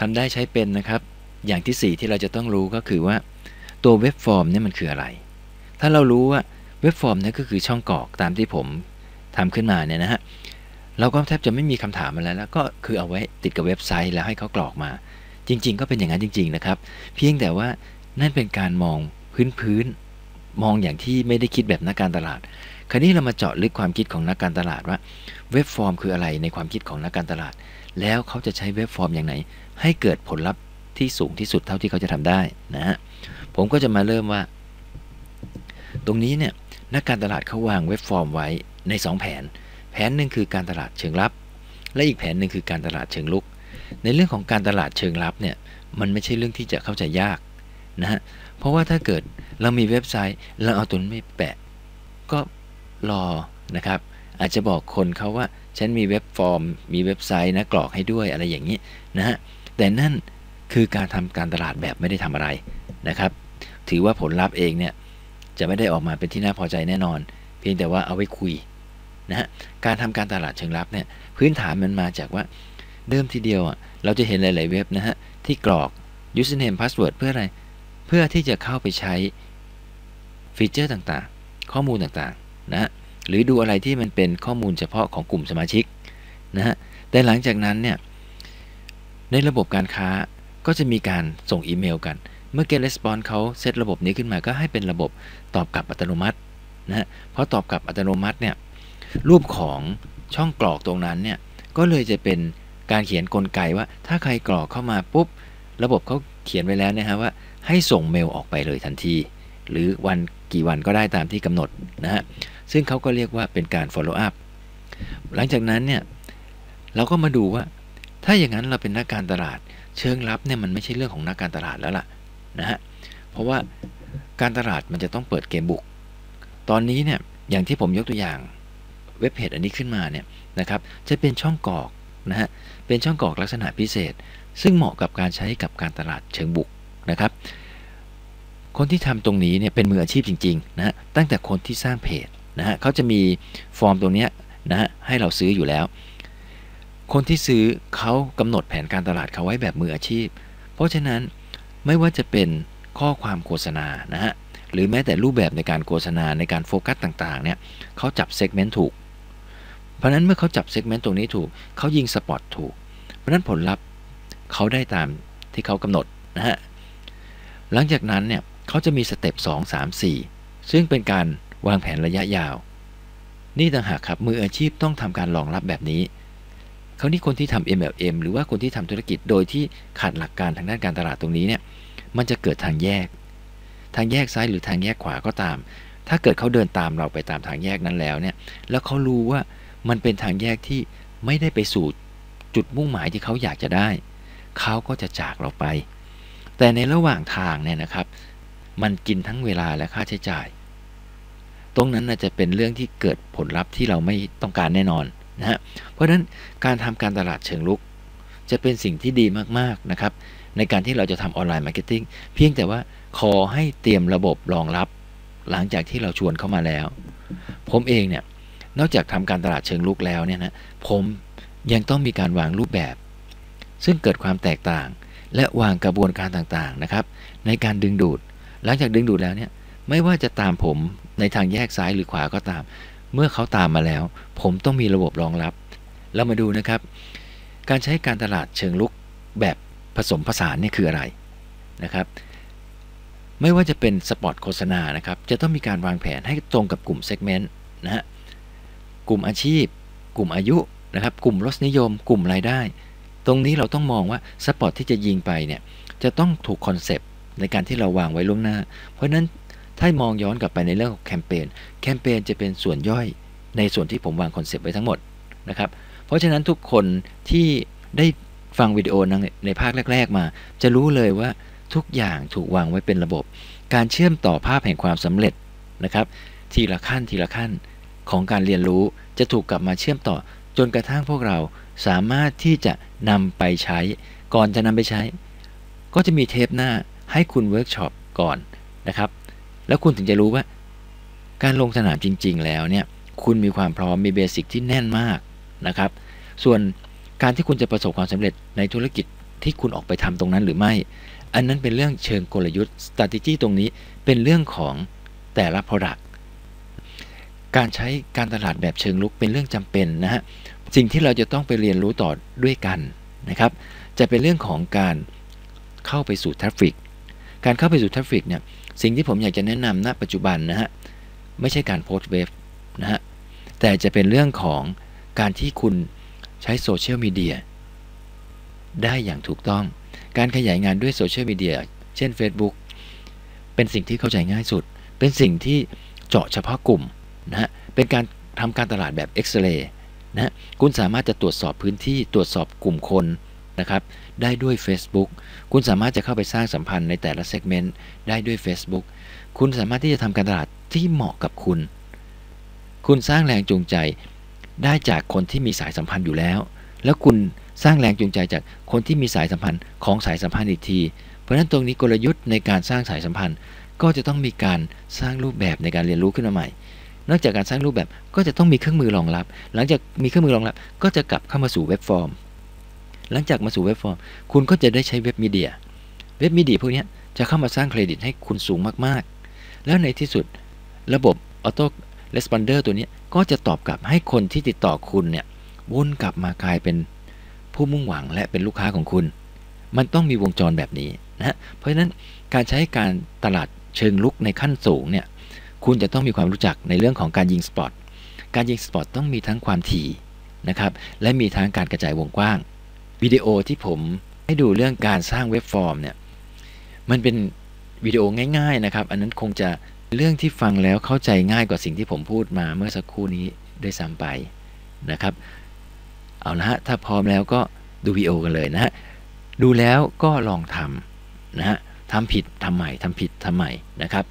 ทำได้ใช้เป็นนะครับ อย่างที่ 4 ที่เราจะต้องรู้ก็คือว่า ตัวเว็บฟอร์มนี่มันคืออะไร ถ้าเรารู้ว่าเว็บฟอร์มนี่ก็คือช่องกรอกตามที่ผมทำขึ้นมาเนี่ยนะฮะเราก็แทบจะไม่มีคำถามอะไรแล้ว ก็คือเอาไว้ติดกับเว็บไซต์แล้วให้เขากรอกมา จริง ๆ ก็เป็นอย่างนั้นจริง ๆ นะครับ เพียงแต่ว่านั่นเป็นการมองพื้นๆมองอย่างที่ไม่ได้คิดแบบนักการตลาด คราวนี้เรามาเจาะลึกความคิดของนักการตลาดว่าเว็บฟอร์มคืออะไรในความคิดของนักการตลาด แล้วเขาจะใช้เว็บฟอร์มอย่างไหน ให้เกิดผลลัพธ์ที่สูงที่สุดเท่าที่เขาจะทำได้นะฮะผมก็จะมาเริ่มว่า ตรงนี้เนี่ยนักการตลาดเขาวางเว็บฟอร์มไว้ใน 2 แผน แผนหนึ่งคือการตลาดเชิงลับ และอีกแผนหนึ่งคือการตลาดเชิงลุก ในเรื่องของการตลาดเชิงลับเนี่ยมันไม่ใช่เรื่องที่จะเข้าใจยากนะฮะเพราะว่าถ้าเกิดเรามีเว็บไซต์เราเอาตัวนี้ไม่แปะ ก็ รอนะครับ อาจจะบอกคนเขาว่าฉันมีเว็บฟอร์ม มีเว็บไซต์นะกรอกให้ด้วยอะไรอย่างนี้นะฮะแต่นั่นคือการทำการตลาดแบบไม่ได้ทำอะไรนะครับ ถือว่าผลลัพธ์เองเนี่ยจะไม่ได้ออกมาเป็นที่น่าพอใจแน่นอน เพียงแต่ว่าเอาไว้คุยนะฮะการทำการตลาดเชิงลับเนี่ยพื้นฐานมันมาจากว่าเดิมทีเดียวอะเราจะเห็นหลาย ๆ เว็บนะฮะที่กรอก username password เพื่ออะไร เพื่อที่จะเข้าไปใช้ฟีเจอร์ต่าง ๆ ข้อมูลต่าง นะหรือดูอะไรที่มันเป็นข้อมูลเฉพาะของกลุ่มสมาชิกนะฮะแต่หลังจากนั้นเนี่ยในระบบการค้าก็จะมีการส่งอีเมลกัน เมื่อ Get Response เขาเซตระบบนี้ขึ้นมาก็ให้เป็นระบบตอบกลับอัตโนมัตินะฮะเพราะตอบกลับอัตโนมัติเนี่ยรูปของช่องกรอกตรงนั้นเนี่ยก็เลยจะเป็นการเขียนกลไกว่าถ้าใครกรอกเข้ามาปุ๊บ ระบบเขาเขียนไว้แล้วนะฮะว่าให้ส่งเมลออกไปเลยทันที หรือวันกี่วันก็ได้ตามที่กำหนดนะฮะซึ่งเขาก็เรียกว่าเป็นการ follow up หลังจากนั้นเนี่ยเราก็มาดูว่า ถ้าอย่างนั้นเราเป็นนักการตลาด เชิงลับเนี่ยมันไม่ใช่เรื่องของนักการตลาดแล้วล่ะนะฮะเพราะว่าการตลาดมันจะต้องเปิดเกมบุก ตอนนี้เนี่ยอย่างที่ผมยกตัวอย่างเว็บเพจอันนี้ขึ้นมาเนี่ยนะครับจะเป็นช่องกอกนะฮะเป็นช่องกอกลักษณะพิเศษ ซึ่งเหมาะกับการใช้กับการตลาดเชิงบุกนะครับ คนที่ทำตรงนี้เนี่ยเป็นมืออาชีพจริงๆนะฮะตั้งแต่คนที่สร้างเพจนะฮะเขาจะมีฟอร์มตรงนี้นะฮะให้เราซื้ออยู่แล้ว คนที่ซื้อเขากำหนดแผนการตลาดเขาไว้แบบมืออาชีพ เพราะฉะนั้นไม่ว่าจะเป็นข้อความโฆษณานะฮะหรือแม้แต่รูปแบบในการโฆษณาในการโฟกัสต่างๆเนี่ยเขาจับเซกเมนต์ถูก เพราะนั้นเมื่อเขาจับเซกเมนต์ตรงนี้ถูกเขายิงสปอตถูก เพราะนั้นผลลัพธ์เขาได้ตามที่เขากำหนดนะฮะหลังจากนั้นเนี่ย เขาจะมีสเต็ป2 3 4 ซึ่งเป็นการวางแผนระยะยาว นี่ต่างหากครับมืออาชีพต้องทำการรองรับแบบนี้คราวนี้คนที่ทำ MLM หรือว่าคนที่ทำธุรกิจโดยที่ขาดหลักการทางด้านการตลาดตรงนี้เนี่ยมันจะเกิดทางแยก ทางแยกซ้ายหรือทางแยกขวาก็ตาม ถ้าเกิดเขาเดินตามเราไปตามทางแยกนั้นแล้วเนี่ยแล้วเขารู้ว่ามันเป็นทางแยกที่ไม่ได้ไปสู่จุดมุ่งหมายที่เขาอยากจะได้ เขาก็จะจากเราไป แต่ในระหว่างทางเนี่ยนะครับ มันกินทั้งเวลาและค่าใช้จ่าย ตรงนั้นจะเป็นเรื่องที่เกิดผลลัพธ์ที่เราไม่ต้องการแน่นอนนะฮะเพราะฉะนั้นการทำการตลาดเชิงลุก จะเป็นสิ่งที่ดีมากๆนะครับ ในการที่เราจะทำออนไลน์มาร์เก็ตติ้งเพียงแต่ว่าขอให้เตรียมระบบรองรับ หลังจากที่เราชวนเข้ามาแล้ว ผมเองเนี่ยนอกจากทำการตลาดเชิงลุกแล้วเนี่ยนะผมยังต้องมีการวางรูปแบบ ซึ่งเกิดความแตกต่างและวางกระบวนการต่างๆนะครับ ในการดึงดูด หลังจากดึงดูดแล้วเนี่ยไม่ว่าจะตามผมในทางแยกซ้ายหรือขวาก็ตาม เมื่อเขาตามมาแล้ว ผมต้องมีระบบรองรับ เรามาดูนะครับ การใช้การตลาดเชิงลุกแบบผสมผสานนี่คืออะไรนะครับไม่ว่าจะเป็นสปอตโฆษณานะครับ จะต้องมีการวางแผนให้ตรงกับกลุ่มเซกเมนต์นะฮะ กลุ่มอาชีพ กลุ่มอายุนะครับ กลุ่มรสนิยม กลุ่มรายได้ ตรงนี้เราต้องมองว่าสปอตที่จะยิงไปเนี่ย จะต้องถูกคอนเซปต์ ในการที่เราวางไว้ล่วงหน้า เพราะนั้นถ้ามองย้อนกลับไปในเรื่องของแคมเปญแคมเปญจะเป็นส่วนย่อยในส่วนที่ผมวางคอนเซปต์ไว้ทั้งหมดนะครับเพราะฉะนั้นทุกคนที่ได้ฟังวิดีโอในภาคแรก ๆ มา จะรู้เลยว่าทุกอย่างถูกวางไว้เป็นระบบ การเชื่อมต่อภาพแห่งความสำเร็จนะครับทีละขั้นทีละขั้นของการเรียนรู้จะถูกกลับมาเชื่อมต่อ จนกระทั่งพวกเราสามารถที่จะนำไปใช้ ก่อนจะนำไปใช้ ก็จะมีเทปหน้า ให้คุณเวิร์กช็อปก่อนนะครับ แล้วคุณถึงจะรู้ว่า การลงสนามจริง ๆ แล้วเนี่ยคุณมีความพร้อมมีเบสิกที่แน่นมากนะครับ ส่วนการที่คุณจะประสบความสำเร็จในธุรกิจที่คุณออกไปทำตรงนั้นหรือไม่ อันนั้นเป็นเรื่องเชิงกลยุทธ์ strategy ตรงนี้เป็นเรื่องของแต่ละ product การใช้การตลาดแบบเชิงลุกเป็นเรื่องจำเป็นนะฮะ สิ่งที่เราจะต้องไปเรียนรู้ต่อด้วยกันนะครับ จะเป็นเรื่องของการเข้าไปสู่ทราฟฟิก การเข้าไปสู่ทราฟฟิกเนี่ยสิ่งที่ผมอยากจะแนะนำณปัจจุบันนะฮะไม่ใช่การโพสต์เว็บนะฮะแต่จะเป็นเรื่องของการที่คุณใช้โซเชียลมีเดียได้อย่างถูกต้อง การขยายงานด้วยโซเชียลมีเดียเช่น Facebook เป็นสิ่งที่เข้าใจง่ายสุด เป็นสิ่งที่เจาะเฉพาะกลุ่มนะฮะเป็นการทำการตลาดแบบเอ็กซเรย์นะคุณสามารถจะตรวจสอบพื้นที่ตรวจสอบกลุ่มคน นะครับได้ด้วย Facebook คุณสามารถจะเข้าไปสร้างสัมพันธ์ในแต่ละเซกเมนต์ได้ด้วย Facebook คุณสามารถที่จะทำการตลาดที่เหมาะกับคุณ คุณสร้างแรงจูงใจได้จากคนที่มีสายสัมพันธ์อยู่แล้ว แล้วคุณสร้างแรงจูงใจจากคนที่มีสายสัมพันธ์ของสายสัมพันธ์อีกที เพราะฉะนั้นตรงนี้กลยุทธ์ในการสร้างสายสัมพันธ์ ก็จะต้องมีการสร้างรูปแบบในการเรียนรู้ขึ้นมาใหม่ นอกจากการสร้างรูปแบบก็จะต้องมีเครื่องมือรองรับ หลังจากมีเครื่องมือรองรับ ก็จะกลับเข้ามาสู่เว็บฟอร์ม หลังจากมาสู่เว็บฟอร์ม คุณก็จะได้ใช้เว็บมีเดีย เว็บมีเดียพวกนี้จะเข้ามาสร้างเครดิตให้คุณสูงมากๆ แล้วในที่สุดระบบออโต้レスปอนเดอร์ตัวนี้ก็จะตอบกลับให้คนที่ติดต่อคุณเนี่ยวนกลับมากลายเป็นผู้มุ่งหวังและเป็นลูกค้าของคุณ มันต้องมีวงจรแบบนี้นะฮะเพราะฉะนั้นการใช้การตลาดเชิงลุกในขั้นสูงเนี่ยคุณจะต้องมีความรู้จักในเรื่องของการยิงสปอต การยิงสปอตต้องมีทั้งความถี่นะครับ และมีทั้งการกระจายวงกว้าง วิดีโอที่ผมให้ดูเรื่องการสร้างเว็บฟอร์มเนี่ยมันเป็นวิดีโอง่ายๆนะครับ อันนั้นคงจะเรื่องที่ฟังแล้วเข้าใจง่ายกว่าสิ่งที่ผมพูดมาเมื่อสักครู่นี้ด้วยซ้ำไปนะครับ เอาละฮะถ้าพร้อมแล้วก็ดูวิดีโอกันเลยนะฮะดูแล้วก็ลองทำนะฮะทำผิดทำใหม่ทำผิดทำใหม่นะครับ